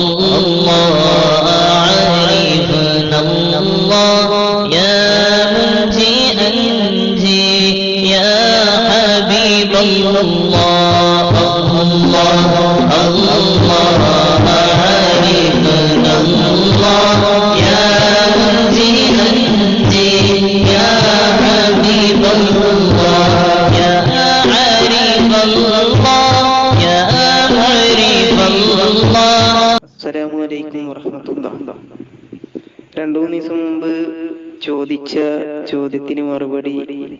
الله അലൈക്കും രണ്ടു മൂന്ന് ദിവസം മുമ്പ് ചോദിച്ച ചോദ്യത്തിന് മറുപടി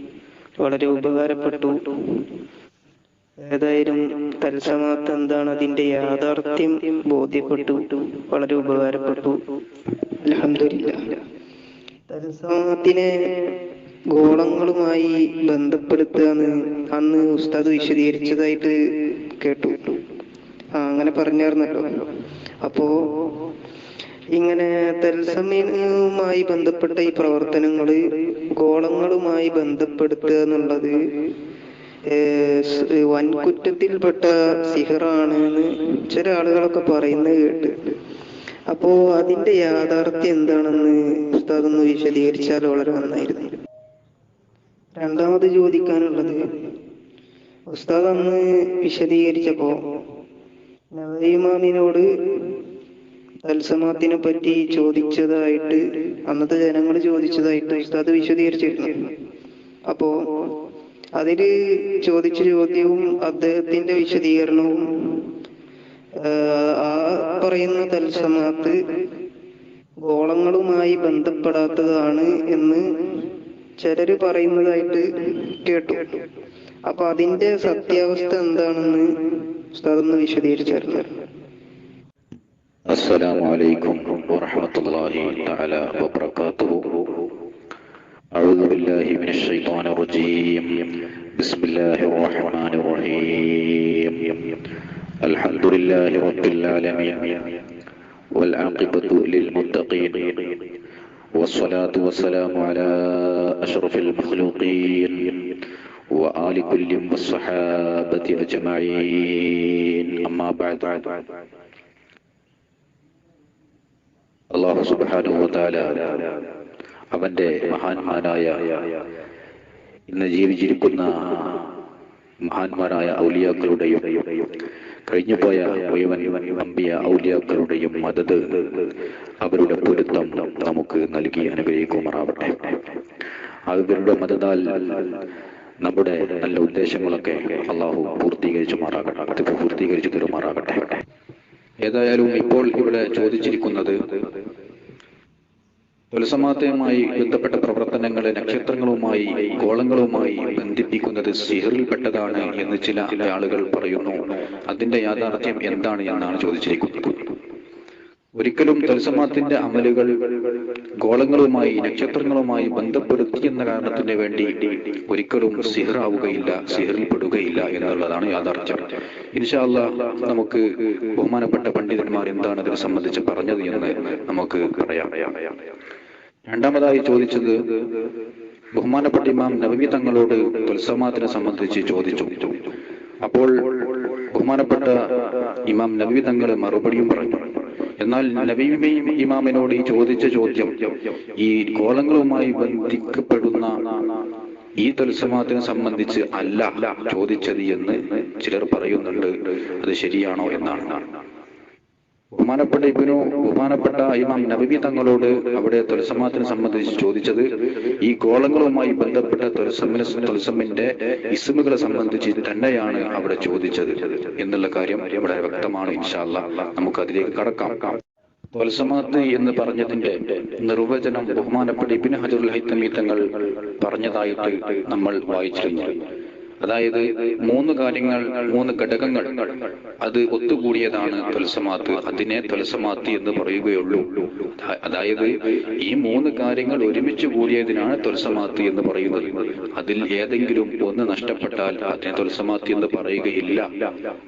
വളരെ ഉപകാരപ്പെട്ടു. ഏതായാലും തത്സമാത്ത് എന്താണ് അതിന്റെ യാഥാർത്ഥ്യം ബോധ്യപ്പെട്ടു വളരെ ഉപകാരപ്പെട്ടു. അൽഹംദുലില്ലാ. തത്സമാത്തിനെ ഗോളങ്ങളുമായി ബന്ധപ്പെടുത്തുക അന്ന് ഉസ്താദ് വിശദീകരിച്ചതായിട്ട് കേട്ടു. അങ്ങനെ പറഞ്ഞായിരുന്നല്ലോ. അപ്പോ ഇങ്ങനെ തത്സമയവുമായി ബന്ധപ്പെട്ട ഈ പ്രവർത്തനങ്ങൾ ഗോളങ്ങളുമായി ബന്ധപ്പെടുത്തുക എന്നുള്ളത് വൻകുറ്റത്തിൽപ്പെട്ട സിഹറാണ് എന്ന് ചില ആളുകളൊക്കെ പറയുന്നത് കേട്ട്. അപ്പോ അതിന്റെ യാഥാർത്ഥ്യം എന്താണെന്ന് ഉസ്താദ് വിശദീകരിച്ചാൽ വളരെ നന്നായിരുന്നു. രണ്ടാമത് ചോദിക്കാനുള്ളത് ഉസ്താദ് അന്ന് വിശദീകരിച്ചപ്പോ നവീമാമിനോട് തത്സമത്തിനെ പറ്റി ചോദിച്ചതായിട്ട് അന്നത്തെ ജനങ്ങൾ ചോദിച്ചതായിട്ട് ഉസ്താദ് വിശദീകരിച്ചിരുന്നു. അപ്പോ അതിൽ ചോദിച്ച ചോദ്യവും അദ്ദേഹത്തിന്റെ വിശദീകരണവും ആ പറയുന്ന തൽസമാത്ത് ഗോളങ്ങളുമായി ബന്ധപ്പെടാത്തതാണ് എന്ന് ചിലര് പറയുന്നതായിട്ട് കേട്ടു. അപ്പൊ അതിന്റെ സത്യാവസ്ഥ എന്താണെന്ന് ഉസ്താദ് ഒന്ന് വിശദീകരിച്ചായിരുന്നു السلام عليكم ورحمة الله تعالى وبركاته أعوذ بالله من الشيطان الرجيم بسم الله الرحمن الرحيم الحمد لله رب العالمين والعاقبة للمتقين والصلاة والسلام على أشرف المخلوقين وآل كل والصحابة أجمعين أما بعد അള്ളാഹു സുബ്ഹാനഹു വതആല അവന്റെ മഹാന്മാരായ ഇന്ന് ജീവിച്ചിരിക്കുന്ന മഹാന്മാരായ ഔലിയാക്കളുടെയും കഴിഞ്ഞുപോയ മുഴുവൻ അമ്പിയ ഔലിയാക്കളുടെയും മദത് അവരുടെ പൊരുത്തം നമുക്ക് നൽകി അനുഗ്രഹിക്കുമാറാവട്ടെ അവരുടെ മദതാൽ നമ്മുടെ നല്ല ഉദ്ദേശങ്ങളൊക്കെ അള്ളാഹു പൂർത്തീകരിച്ചു മാറാകട്ടെ പൂർത്തീകരിച്ചു തരുമാറാകട്ടെ. ഏതായാലും ഇപ്പോൾ ഇവിടെ ചോദിച്ചിരിക്കുന്നത് തുലസമാതയുമായി ബന്ധപ്പെട്ട പ്രവർത്തനങ്ങളെ നക്ഷത്രങ്ങളുമായി ഗോളങ്ങളുമായി ബന്ധിപ്പിക്കുന്നത് സിഹറിൽപ്പെട്ടതാണ് എന്ന് ചില ആളുകൾ പറയുന്നു. അതിന്റെ യാഥാർത്ഥ്യം എന്താണ് എന്നാണ് ചോദിച്ചിരിക്കുന്നത്. ഒരിക്കലും തുലസമാത്തിന്റെ അമലുകൾ ഗോളങ്ങളുമായി നക്ഷത്രങ്ങളുമായി ബന്ധപ്പെടുത്തി എന്ന കാരണത്തിന് വേണ്ടി ഒരിക്കലും സിഹറാവുകയില്ല സിഹറിൽപ്പെടുകയില്ല എന്നുള്ളതാണ് യാഥാർത്ഥ്യം. ഇൻഷാല്ല നമുക്ക് ബഹുമാനപ്പെട്ട പണ്ഡിതന്മാർ എന്താണ് ഇതിനെ സംബന്ധിച്ച് പറഞ്ഞത് എന്ന് നമുക്ക് പറയാം. രണ്ടാമതായി ചോദിച്ചത് ബഹുമാനപ്പെട്ട ഇമാം നബി തങ്ങളോട് തുൽസമാത്തിനെ സംബന്ധിച്ച് ചോദിച്ചു. അപ്പോൾ ബഹുമാനപ്പെട്ട ഇമാം നബി തങ്ങളെ മറുപടിയും പറഞ്ഞു. എന്നാൽ നബിയുമേയും ഇമാമിനോട് ഈ ചോദിച്ച ചോദ്യം ഈ കോലങ്ങളുമായി ബന്ധിക്കപ്പെടുന്ന ഈ തത്സമാത്തിനെ സംബന്ധിച്ച് അല്ല ചോദിച്ചത് എന്ന് ചിലർ പറയുന്നുണ്ട്. അത് ശരിയാണോ എന്നാണ്. ബഹുമാനപ്പെട്ട ഇബിനു ബഹുമാനപ്പെട്ട ഇമാം നബി തങ്ങളോട് അവിടെ തൊലസമാത്തിനെ സംബന്ധിച്ച് ചോദിച്ചത് ഈ ഗോളങ്ങളുമായി ബന്ധപ്പെട്ട തുലസമിന് തുലസമിന്റെ ഇസ്മുകളെ സംബന്ധിച്ച് തന്നെയാണ് അവിടെ ചോദിച്ചത് എന്നുള്ള കാര്യം ഇവിടെ വ്യക്തമാണ് ഇൻഷാല്ല നമുക്ക് അതിലേക്ക് കടക്കാം. തൊലസമാത്ത് എന്ന് പറഞ്ഞതിന്റെ നിർവചനം ബഹുമാനപ്പെട്ട ഇബിൻ ഹജറുൽ ഹൈത്തമി തങ്ങൾ പറഞ്ഞതായിട്ട് നമ്മൾ വായിച്ചിരുന്നു അതായത് മൂന്ന് കാര്യങ്ങൾ മൂന്ന് ഘടകങ്ങൾ. അത് ഒത്തുകൂടിയതാണ് തുലസമാത്ത്. അതിനെ തുലസമാത്ത് എന്ന് പറയുകയുള്ളൂ. അതായത് ഈ മൂന്ന് കാര്യങ്ങൾ ഒരുമിച്ച് കൂടിയതിനാണ് തുലസമാത്ത് എന്ന് പറയുന്നത്. അതിൽ ഏതെങ്കിലും ഒന്ന് നഷ്ടപ്പെട്ടാൽ അതിനെ തുലസമാത്ത് എന്ന് പറയുകയില്ല.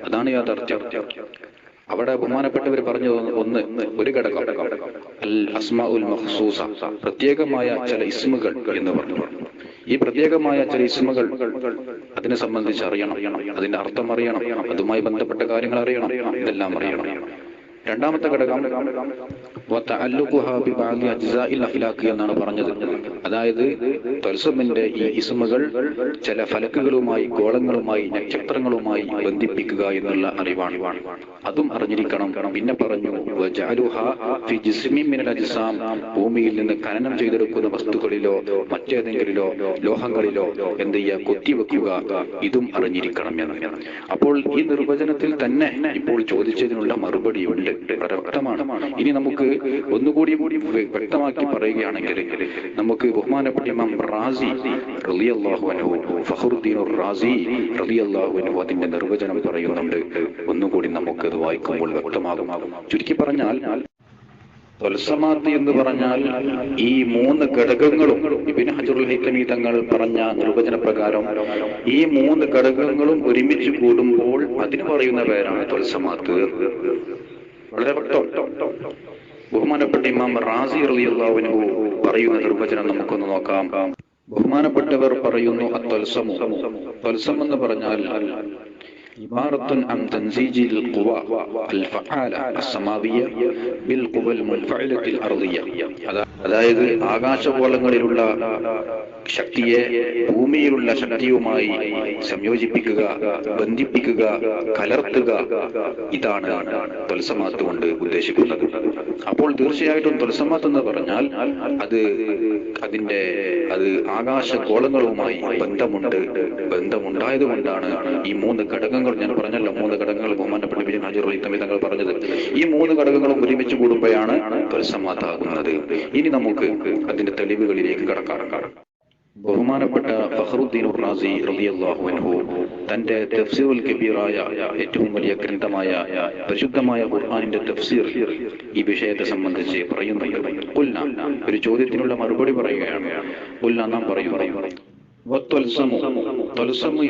അതാണ് യാഥാർത്ഥ്യം. അവിടെ ബഹുമാനപ്പെട്ടവർ പറഞ്ഞു ഒന്ന് ഒരു ഘടകം. അൽ അസ്മ ഉൽ മഹസൂസ പ്രത്യേകമായ ചില ഇസ്മുകൾ എന്ന് പറഞ്ഞു. ഈ പ്രത്യേകമായ ചില ഇസ്മകൾ അതിനെ സംബന്ധിച്ച് അറിയണം അതിന്റെ അർത്ഥം അറിയണം അതുമായി ബന്ധപ്പെട്ട കാര്യങ്ങൾ അറിയണം ഇതെല്ലാം അറിയണം. രണ്ടാമത്തെ ഘടകം എന്നാണ് പറഞ്ഞത്. അതായത് തൽസമിന്റെ ഈ ഇസ്മകൾ ചില ഫലക്കുകളുമായി ഗോളങ്ങളുമായി നക്ഷത്രങ്ങളുമായി ബന്ധിപ്പിക്കുക എന്നുള്ള അറിവാണ്. അതും അറിഞ്ഞിരിക്കണം. പിന്നെ പറഞ്ഞു ഭൂമിയിൽ നിന്ന് ഖനനം ചെയ്തെടുക്കുന്ന വസ്തുക്കളിലോ മറ്റേതെങ്കിലോ ലോഹങ്ങളിലോ എന്ത് ചെയ്യുക? കൊത്തിവെക്കുക. ഇതും അറിഞ്ഞിരിക്കണം എന്ന്. അപ്പോൾ ഈ നിർവചനത്തിൽ തന്നെ ഇപ്പോൾ ചോദിച്ചതിനുള്ള മറുപടി ഉണ്ട് വളരെ വ്യക്തമാണ് ഇനി നമുക്ക് ഒന്നുകൂടി വ്യക്തമാക്കി പറയുകയാണെങ്കിൽ നമുക്ക് ബഹുമാനപ്പെട്ട ഇമാം റാസി റളിയല്ലാഹു അൻഹു റാസി റളിയല്ലാഹു അതിന്റെ നിർവചനം പറയുന്നുണ്ട്. ഒന്നുകൂടി നമുക്ക് അത് വായിക്കുമ്പോൾ വ്യക്തമാകും. ചുരുക്കി പറഞ്ഞാൽ തൊൽസമാത്ത് എന്ന് പറഞ്ഞാൽ ഈ മൂന്ന് ഘടകങ്ങളും ഹജറുൽ തങ്ങൾ പറഞ്ഞ നിർവചന പ്രകാരം ഈ മൂന്ന് ഘടകങ്ങളും ഒരുമിച്ച് കൂടുമ്പോൾ അതിന് പറയുന്ന പേരാണ് തൊൽസമാത്ത്. വളരെ ബഹുമാനപ്പെട്ട ഇമാം റാസി റളിയല്ലാഹു പറയുന്ന നിർവചനം നമുക്കൊന്ന് നോക്കാം. ബഹുമാനപ്പെട്ടവർ പറയുന്നു അത്വൽസമു തൽസം എന്ന് പറഞ്ഞാൽ عبارة عن تنسيج القوى الفعالة السماوية بالقوى المنفعلة الأرضية അതായത് ആകാശഗോളങ്ങളിലുള്ള ശക്തിയെ ഭൂമിയിലുള്ള ശക്തിയുമായി സംയോജിപ്പിക്കുക ബന്ധിപ്പിക്കുക കലർത്തുക ഇതാണ് തൊൽസമാത്ത് കൊണ്ട് ഉദ്ദേശിക്കുന്നത് അപ്പോൾ തീർച്ചയായിട്ടും തൊൽസമാത്ത് എന്ന് പറഞ്ഞാൽ അത് അതിന്റെ അത് ആകാശഗോളങ്ങളുമായി ബന്ധമുണ്ട് ബന്ധമുണ്ടായത് കൊണ്ടാണ് ഈ മൂന്ന് ഘടകങ്ങൾ ഞാൻ പറഞ്ഞല്ലോ. മൂന്ന് ഘടകങ്ങൾ ബഹുമാനപ്പെട്ട വിജയൻ ഹാജർ തമ്മിൽ തങ്ങൾ പറഞ്ഞത്. ഈ മൂന്ന് ഘടകങ്ങളും ഒരുമിച്ച് കൂടുമ്പോഴാണ് പരിസമാതാകുന്നത് ഇനി നമുക്ക് അതിന്റെ തെളിവുകളിലേക്ക് കടക്കാറുണ്ട് ബഹുമാനപ്പെട്ട ഫഖറുദ്ദീൻ റാസി റളിയല്ലാഹു അൻഹു തന്റെ തഫ്സീറുൽ കബീറായ ഏറ്റവും വലിയ ഗ്രന്ഥമായ പരിശുദ്ധമായ ഖുർആനിന്റെ തഫ്സീർ ഈ വിഷയത്തെ സംബന്ധിച്ച് പറയുന്നുണ്ട്. ഖുൽന ഒരു ചോദ്യത്തിനുള്ള മറുപടി പറയുകയാണ്. ഖുൽന നാം പറയുന്നു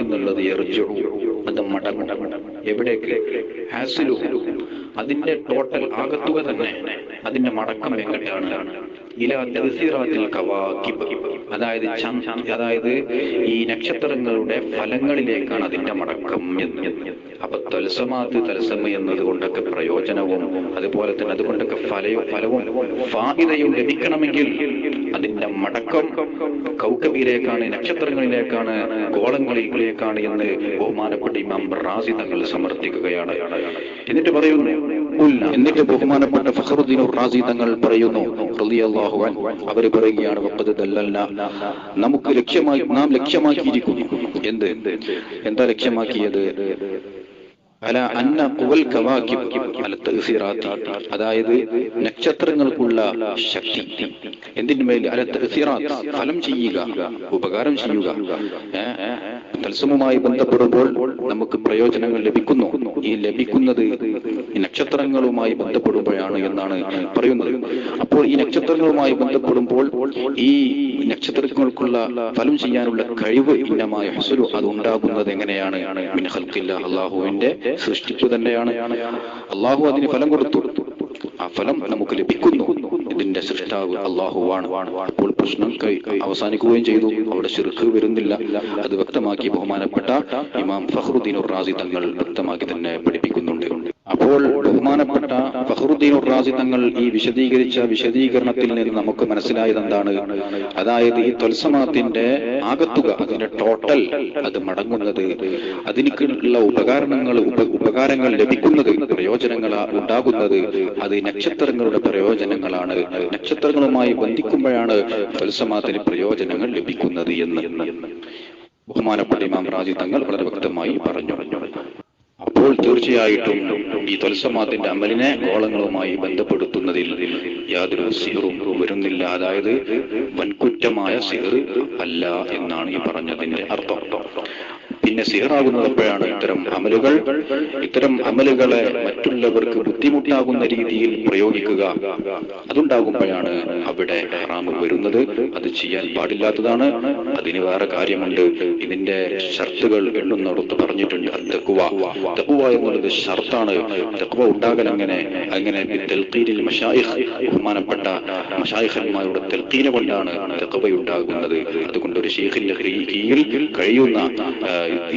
എന്നുള്ളത് എറിജു അത് മടങ്ങും. എവിടേക്ക്? അതിന്റെ ടോട്ടൽ ആകത്തുക തന്നെ അതിന്റെ മടക്കം എങ്ങനെയാണ് അതായത് അതായത് ഈ നക്ഷത്രങ്ങളുടെ ഫലങ്ങളിലേക്കാണ് അതിന്റെ മടക്കം അപ്പൊ തൽസമാത് തൽസമ എന്നതുകൊണ്ടൊക്കെ പ്രയോജനവും അതുപോലെ തന്നെ അതുകൊണ്ടൊക്കെ ഫലവും ഫലവും ഫാഹിതയും ലഭിക്കണമെങ്കിൽ അതിന്റെ മടക്കം കൗക്കവിയിലേക്കാണ് നക്ഷത്രങ്ങളിലേക്കാണ് ഗോളങ്ങളിലേക്കാണ് എന്ന് ബഹുമാനപ്പെട്ട ഇമാം റാസി തങ്ങൾ സമർത്ഥിക്കുകയാണ്. എന്നിട്ട് പറയുന്നു. എന്നിട്ട് ബഹുമാനപ്പെട്ട ഫഹറുദ്ദീൻ റാസി തങ്ങൾ പറയുന്നു അവർ പറയുകയാണ് നമുക്ക് ലക്ഷ്യമായി നാം ലക്ഷ്യമാക്കിയിരിക്കുന്നു. എന്ത്? എന്താ ലക്ഷ്യമാക്കിയത്? അല അതായത് നക്ഷത്രങ്ങൾക്കുള്ള ശക്തി. എന്തിന്മേൽ അല ഫലം ചെയ്യുക ഉപകാരം ചെയ്യുക. ഏ, ബന്ധപ്പെടുമ്പോൾ നമുക്ക് പ്രയോജനങ്ങൾ ലഭിക്കുന്നു. ഈ ലഭിക്കുന്നത് ഈ നക്ഷത്രങ്ങളുമായി ബന്ധപ്പെടുമ്പോഴാണ് എന്നാണ് പറയുന്നത്. അപ്പോൾ ഈ നക്ഷത്രങ്ങളുമായി ബന്ധപ്പെടുമ്പോൾ ഈ നക്ഷത്രങ്ങൾക്കുള്ള ഫലം ചെയ്യാനുള്ള കഴിവ് ഇന്നമായ ഹസുലു അത് ഉണ്ടാകുന്നത് എങ്ങനെയാണ്? അള്ളാഹുവിന്റെ സൃഷ്ടിപ്പ് തന്നെയാണ്. അള്ളാഹു അതിന് ഫലം കൊടുത്തു. ആ ഫലം നമുക്ക് ലഭിക്കുന്നു. ഇതിന്റെ സൃഷ്ടാവ് അള്ളാഹുവാണ് അപ്പോൾ പ്രശ്നം അവസാനിക്കുകയും ചെയ്തു. അവിടെ ശിർക്ക് വരുന്നില്ല. അത് വ്യക്തമാക്കി ബഹുമാനപ്പെട്ട ഇമാം ഫഹ്റുദ്ദീൻ റാസി തങ്ങൾ വ്യക്തമാക്കി തന്നെ പഠിപ്പിക്കുന്നുണ്ട്. അപ്പോൾ ബഹുമാനപ്പെട്ട ഫഹറുദ്ദീൻ റാസി തങ്ങൾ ഈ വിശദീകരിച്ച വിശദീകരണത്തിൽ നിന്ന് നമുക്ക് മനസ്സിലായത് എന്താണ് അതായത് ഈ ത്വൽസമാത്തിന്റെ ആകത്തുക അതിന്റെ ടോട്ടൽ അത് മടങ്ങുന്നത് അതിനുള്ള ഉപകരണങ്ങൾ ഉപ- ഉപകാരങ്ങൾ ലഭിക്കുന്നത് പ്രയോജനങ്ങൾ ഉണ്ടാകുന്നത് അത് നക്ഷത്രങ്ങളുടെ പ്രയോജനങ്ങളാണ്. നക്ഷത്രങ്ങളുമായി ബന്ധിക്കുമ്പോഴാണ് ത്വൽസമാത്തിന് പ്രയോജനങ്ങൾ ലഭിക്കുന്നത് എന്ന്. ബഹുമാനപ്പെട്ട ഇമാം റാജി തങ്ങൾ വളരെ വ്യക്തമായി പറഞ്ഞു. അപ്പോൾ തീർച്ചയായിട്ടും ഈ തൊൽസമാത്തിന്റെ അമലിനെ ഗോളങ്ങളുമായി ബന്ധപ്പെടുത്തുന്നതിൽ യാതൊരു സിഹറും വരുന്നില്ല. അതായത് വൻകുറ്റമായ സിഹർ അല്ല എന്നാണ് ഈ പറഞ്ഞതിന്റെ അർത്ഥം. പിന്നെ സീറാകുന്നത് എപ്പോഴാണ് ഇത്തരം അമലുകൾ. ഇത്തരം അമലുകളെ മറ്റുള്ളവർക്ക് ബുദ്ധിമുട്ടാകുന്ന രീതിയിൽ പ്രയോഗിക്കുക. അതുണ്ടാകുമ്പോഴാണ് അവിടെ ഹറാമ് വരുന്നത്. അത് ചെയ്യാൻ പാടില്ലാത്തതാണ്. അതിന് വേറെ കാര്യമുണ്ട്. ഇതിന്റെ ഷർത്തുകൾ എണ്ണുന്നിടത്ത് പറഞ്ഞിട്ടുണ്ട്. തെക്കുവ തെക്കുവ എന്നുള്ളത് ഷർത്താണ്. തെക്കുവ ഉണ്ടാകൽ അങ്ങനെ അങ്ങനെ തെൽക്കീരിൽ ബഹുമാനപ്പെട്ട മഷായിഖന്മാരുടെ തെൽക്കീന കൊണ്ടാണ് തെക്കുവ ഉണ്ടാകുന്നത് അതുകൊണ്ട് ഒരു ഷെയ്ഖിന്റെ കീഴിൽ കഴിയുന്ന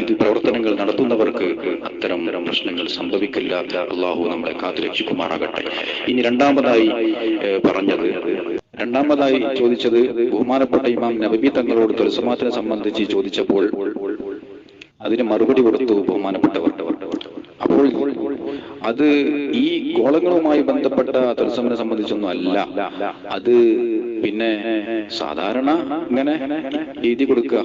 ഇത് പ്രവർത്തനങ്ങൾ നടത്തുന്നവർക്ക് അത്തരം പ്രശ്നങ്ങൾ സംഭവിക്കില്ല. അള്ളാഹു നമ്മളെ കാത്തുരക്ഷിക്കുമാറാകട്ടെ. ഇനി രണ്ടാമതായി പറഞ്ഞത് രണ്ടാമതായി ചോദിച്ചത് ബഹുമാനപ്പെട്ട ഇമാം നബി തങ്ങളോട് തുലസമാത്തിനെ സംബന്ധിച്ച് ചോദിച്ചപ്പോൾ അതിന് മറുപടി കൊടുത്തു ബഹുമാനപ്പെട്ടവർ. അപ്പോൾ അത് ഈ ഗോളങ്ങളുമായി ബന്ധപ്പെട്ട തുലസമനെ സംബന്ധിച്ചൊന്നും അല്ല. അത് പിന്നെ സാധാരണ ഇങ്ങനെ എഴുതി കൊടുക്കുക.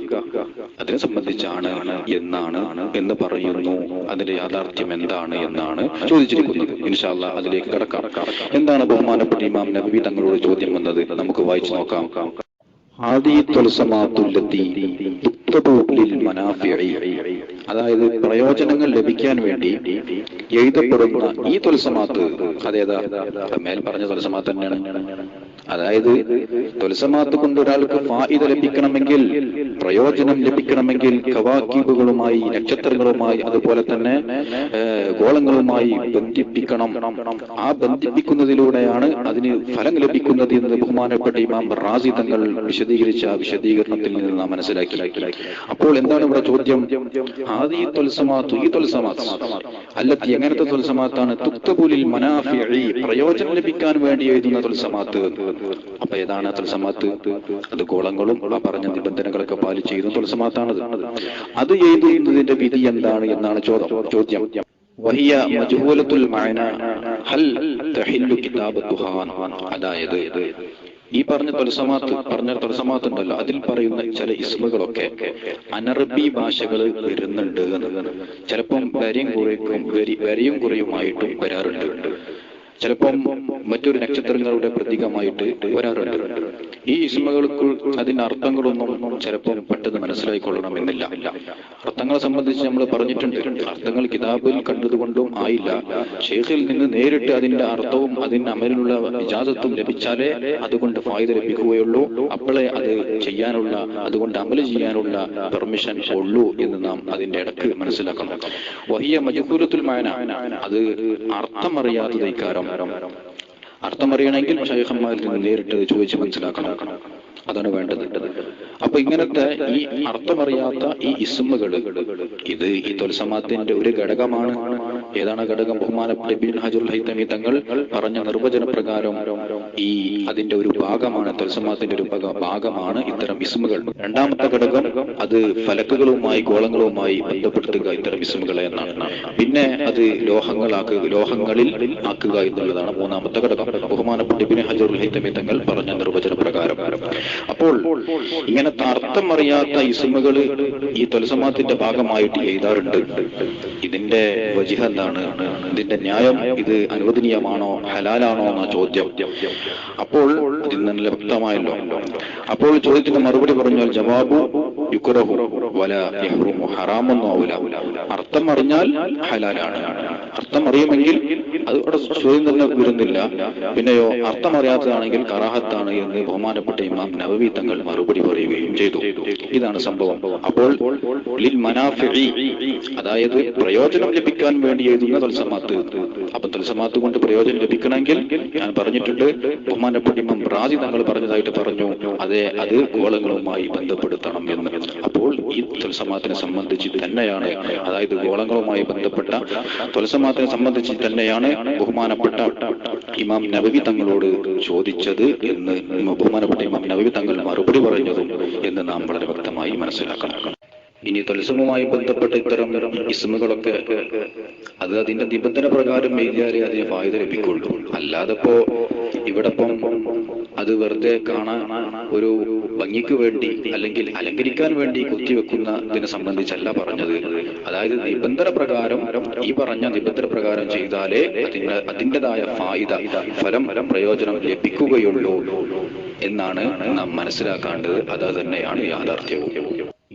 അതിനെ സംബന്ധിച്ചാണ് എന്നാണ് എന്ന് പറയുന്നു. അതിന്റെ യാഥാർത്ഥ്യം എന്താണ് എന്നാണ് ചോദിച്ചിരിക്കുന്നത്. ഇൻഷാല്ല അതിലേക്ക് കടക്കാം. എന്താണ് ബഹുമാനപ്പെട്ട ഇമാം നബി തങ്ങളോട് ചോദ്യം വന്നത്? നമുക്ക് വായിച്ചു നോക്കാം. അതായത് പ്രയോജനങ്ങൾ ലഭിക്കാൻ വേണ്ടി എഴുതപ്പെടുന്ന ഈ തുലസമാത്ത് അതേതാ മേൽ പറഞ്ഞ തുലസമാത്ത് തന്നെയാണ്. അതായത് തുലസമാത്ത് കൊണ്ട് ഒരാൾക്ക് ഫായിദ ലഭിക്കണമെങ്കിൽ പ്രയോജനം ലഭിക്കണമെങ്കിൽ കവാക്കീബുകളുമായി നക്ഷത്രങ്ങളുമായി അതുപോലെ തന്നെ ഗോളങ്ങളുമായി ബന്ധിപ്പിക്കണം. ആ ബന്ധിപ്പിക്കുന്നതിലൂടെയാണ് അതിന് ഫലം ലഭിക്കുന്നത് എന്ന് ബഹുമാനപ്പെട്ട ഇമാം റാസി തങ്ങൾ വിശദീകരിച്ച വിശദീകരണത്തിൽ നിന്ന് നാം മനസ്സിലാക്കി. അപ്പോൾ എന്താണ് ഇവിടെ ചോദ്യം? ആദി തൊൽസമാത്തു ഈ തൊൽസമാത്ത് അല്ലത്തി എങ്ങനത്തെ തൊൽസമാത്താണ് തുക്തപുലിൽ മനാഫി പ്രയോജനം ലഭിക്കാൻ വേണ്ടി എഴുതുന്ന തൊൽസമാത്ത് അപ്പൊ ഏതാണ് തുൽസമാത്ത് അത് ഗോളങ്ങളും പറഞ്ഞ നിബന്ധനകളൊക്കെ പാലിച്ച് ചെയ്തു തുൽസമാത്താണത് അത് എഴുതുന്നതിന്റെ വിധി എന്താണ് എന്നാണ് ചോദ്യം ചോദ്യം. വഹിയ മജ്ഹൂലത്തുൽ മഅന ഹൽ തഹില്ലു അതായത് ഈ പറഞ്ഞ തൊലസമാത്ത് പറഞ്ഞ തൊലസമാത്ത് ഉണ്ടല്ലോ അതിൽ പറയുന്ന ചില ഇസ്മുകളൊക്കെ അനറബി ഭാഷകൾ വരുന്നുണ്ട് ചിലപ്പം വരയും കുറയും വരി വരയും കുറയുമായിട്ടും വരാറുണ്ട്. ചിലപ്പം മറ്റൊരു നക്ഷത്രങ്ങളുടെ പ്രതീകമായിട്ട് വരാറുണ്ട്. ഈ ഇസ്മകൾക്ക് അതിന്റെ അർത്ഥങ്ങളൊന്നും ചിലപ്പോൾ പെട്ടെന്ന് മനസ്സിലായിക്കൊള്ളണമെന്നില്ല. അർത്ഥങ്ങളെ സംബന്ധിച്ച് നമ്മൾ പറഞ്ഞിട്ടുണ്ട് അർത്ഥങ്ങൾ കിതാബിൽ കണ്ടതുകൊണ്ടും ആയില്ല. ഷെയ്ഖിൽ നിന്ന് നേരിട്ട് അതിന്റെ അർത്ഥവും അതിന്റെ അമലിനുള്ള വിജാതത്വം ലഭിച്ചാലേ അതുകൊണ്ട് ഫായ്ദ ലഭിക്കുകയുള്ളൂ. അപ്പോഴേ അത് ചെയ്യാനുള്ള അതുകൊണ്ട് അമൽ ചെയ്യാനുള്ള പെർമിഷൻ ഉള്ളൂ എന്ന് നാം അതിന്റെ ഇടയ്ക്ക് മനസ്സിലാക്കണം. വഹിയ മജുക്കൂലത്തുൽ മായന അത് അർത്ഥമറിയാത്തത് ഇക്കാരം അർത്ഥമറിയണമെങ്കിൽ ഷൈഖന്മാരിൽ നിന്ന് നേരിട്ട് ചോദിച്ച് മനസ്സിലാക്കണം. അതാണ് വേണ്ടത്. അപ്പൊ ഇങ്ങനത്തെ ഈ അർത്ഥമറിയാത്ത ഈ ഇസ്മുകൾ ഇത് ഈ തൊൽസമാത്തിന്റെ ഒരു ഘടകമാണ്. ഏതാണ് ഘടകം? ബഹുമാനപ്പെട്ട ബിൻ ഹജറുൽ ഹൈതമി തങ്ങൾ പറഞ്ഞ നിർവചന പ്രകാരം ഈ അതിന്റെ ഒരു ഭാഗമാണ് തൽസമാത്തിന്റെ ഒരു ഭാഗ- ഭാഗമാണ് ഇത്തരം ഇസ്മുകൾ. രണ്ടാമത്തെ ഘടകം അത് ഫലക്കുകളുമായി ഗോളങ്ങളുമായി ബന്ധപ്പെടുത്തുക ഇത്തരം ഇസ്മുകളെ എന്നാണ്. പിന്നെ അത് ലോഹങ്ങളാക്കുക ലോഹങ്ങളിൽ ആക്കുക എന്നുള്ളതാണ് മൂന്നാമത്തെ ഘടകം. ബഹുമാനപ്പെട്ട ഇബ്നു ഹജറുൽ തങ്ങൾ പറഞ്ഞ നിർവചന പ്രകാരം. അപ്പോൾ ഇങ്ങനത്തെ അർത്ഥം അറിയാത്ത ഇസ്മുകൾ ഈ തൊലസമാത്തിന്റെ ഭാഗമായിട്ട് എഴുതാറുണ്ട്. ഇതിന്റെ വജിഹ എന്താണ്? ഇതിന്റെ ന്യായം ഇത് അനുവദനീയമാണോ ഹലാലാണോ എന്ന ചോദ്യം. അപ്പോൾ ഇതിൽ നല്ല വ്യക്തമായല്ലോ അപ്പോൾ ചോദ്യത്തിന് മറുപടി പറഞ്ഞാൽ ജവാബു യുക്റഹു വല അർത്ഥം അറിഞ്ഞാൽ ഹലാലാണ്. അർത്ഥം അറിയുമെങ്കിൽ അത് അവിടെ ചോദ്യം തന്നെ വരുന്നില്ല. പിന്നെയോ അർത്ഥം അറിയാത്തതാണെങ്കിൽ കറാഹത്താണ് എന്ന് ബഹുമാനപ്പെട്ട ഇമാം നവവി തങ്ങൾ മറുപടി പറയുകയും ചെയ്തു. ഇതാണ് സംഭവം. അപ്പോൾ അതായത് പ്രയോജനം ലഭിക്കാൻ വേണ്ടി എഴുതുന്ന തൽസമാത്ത്. അപ്പൊ തൽസമാത്ത് കൊണ്ട് പ്രയോജനം ലഭിക്കണമെങ്കിൽ ഞാൻ പറഞ്ഞിട്ടുണ്ട് ബഹുമാനപ്പെട്ട ഇമാം റാജി തങ്ങൾ പറഞ്ഞതായിട്ട് പറഞ്ഞു. അതെ അത് ഗോളങ്ങളുമായി ബന്ധപ്പെടുത്തണം എന്ന്. അപ്പോൾ ഈ തുലസമാത്തിനെ സംബന്ധിച്ച് തന്നെയാണ്. അതായത് ഗോളങ്ങളുമായി ബന്ധപ്പെട്ട തുലസമാത്തിനെ സംബന്ധിച്ച് തന്നെയാണ് ബഹുമാനപ്പെട്ട ഇമാം നബവി തങ്ങളോട് ചോദിച്ചത് എന്ന് ബഹുമാനപ്പെട്ട ഇമാം നബവി തങ്ങൾ മറുപടി പറഞ്ഞതും എന്ന് നാം വളരെ വ്യക്തമായി മനസ്സിലാക്കണം. ഇനി തുലസമുമായി ബന്ധപ്പെട്ട ഇത്തരം ഇസ്മുകളൊക്കെ അത് അതിന്റെ നിബന്ധന പ്രകാരം എഴുതിയാലേ അതിന് വായുത ലഭിക്കുള്ളൂ. അല്ലാതെ ഇപ്പോ ഇവിടെ അത് വെറുതെ കാണാൻ ഒരു ഭംഗിക്ക് വേണ്ടി അല്ലെങ്കിൽ അലങ്കരിക്കാൻ വേണ്ടി കുത്തിവെക്കുന്ന ഇതിനെ സംബന്ധിച്ചല്ല പറഞ്ഞത്. അതായത് നിബന്ധന പ്രകാരം ഈ പറഞ്ഞ നിബന്ധന പ്രകാരം ചെയ്താലേ അതിന്റെതായ ഫായിദ ഫലം പ്രയോജനം ലഭിക്കുകയുള്ളൂ എന്നാണ് നാം മനസ്സിലാക്കേണ്ടത്. അത് തന്നെയാണ് യാഥാർത്ഥ്യവും.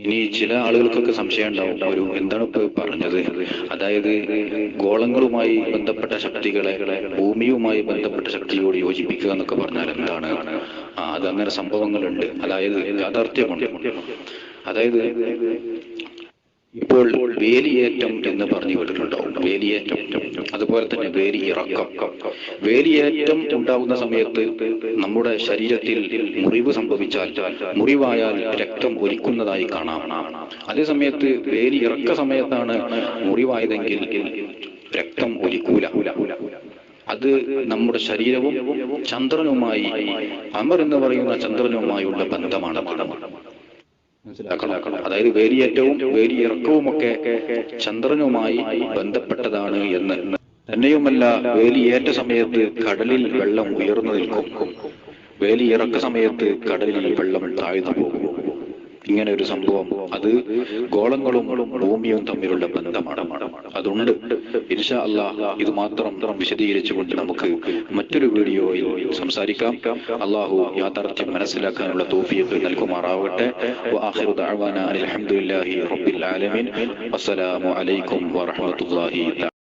ഇനി ചില ആളുകൾക്കൊക്കെ സംശയം ഉണ്ടാവും. ഒരു എന്താണ് പറഞ്ഞത്? അതായത് ഗോളങ്ങളുമായി ബന്ധപ്പെട്ട ശക്തികളെ ഭൂമിയുമായി ബന്ധപ്പെട്ട ശക്തിയോട് യോജിപ്പിക്കുക എന്നൊക്കെ പറഞ്ഞാൽ എന്താണ്? ആ അതങ്ങനെ സംഭവങ്ങളുണ്ട്. അതായത് യാഥാർത്ഥ്യമുണ്ട് അതായത് ഇപ്പോൾ വേലിയേറ്റം എന്ന് പറഞ്ഞു കേട്ടിട്ടുണ്ടാവും വേലിയേറ്റം. അതുപോലെ തന്നെ വേലി ഇറക്കം വേലിയേറ്റം ഉണ്ടാകുന്ന സമയത്ത് നമ്മുടെ ശരീരത്തിൽ മുറിവ് സംഭവിച്ചാൽ മുറിവായാൽ രക്തം ഒലിക്കുന്നതായി കാണാം. അതേ സമയത്ത് വേലി ഇറക്ക സമയത്താണ് മുറിവായതെങ്കിൽ രക്തം ഒലിക്കൂല. അത് നമ്മുടെ ശരീരവും ചന്ദ്രനുമായി അമർ എന്ന് പറയുന്ന ചന്ദ്രനുമായുള്ള ബന്ധമാണ്. മനസ്സിലാക്കണം. അതായത് വേരിയേറ്റവും വേലിയിറക്കവും ഒക്കെ ചന്ദ്രനുമായി ബന്ധപ്പെട്ടതാണ് എന്ന്. തന്നെയുമല്ല വേലിയേറ്റ സമയത്ത് കടലിൽ വെള്ളം ഉയർന്നു നിൽക്കും. വേലിയിറക്ക സമയത്ത് കടലിൽ വെള്ളം താഴ്ന്നു പോകും. ഇങ്ങനെ ഒരു സംഭവം. അത് ഗോളങ്ങളും ഭൂമിയും തമ്മിലുള്ള ബന്ധമാണ്. അതുണ്ട്. ഇൻഷാ അല്ലാ ഇത് മാത്രം വിശദീകരിച്ചുകൊണ്ട് നമുക്ക് മറ്റൊരു വീഡിയോയിൽ സംസാരിക്കാം. അള്ളാഹു യാഥാർത്ഥ്യം മനസ്സിലാക്കാനുള്ള തോഫിയൊക്കെ നൽകുമാറാവട്ടെ. അലഹമുല്ലാഹി റബ്ബിൽ ആലമീൻ. അസ്സലാമു അലൈക്കും വറഹമത്തുള്ളാഹി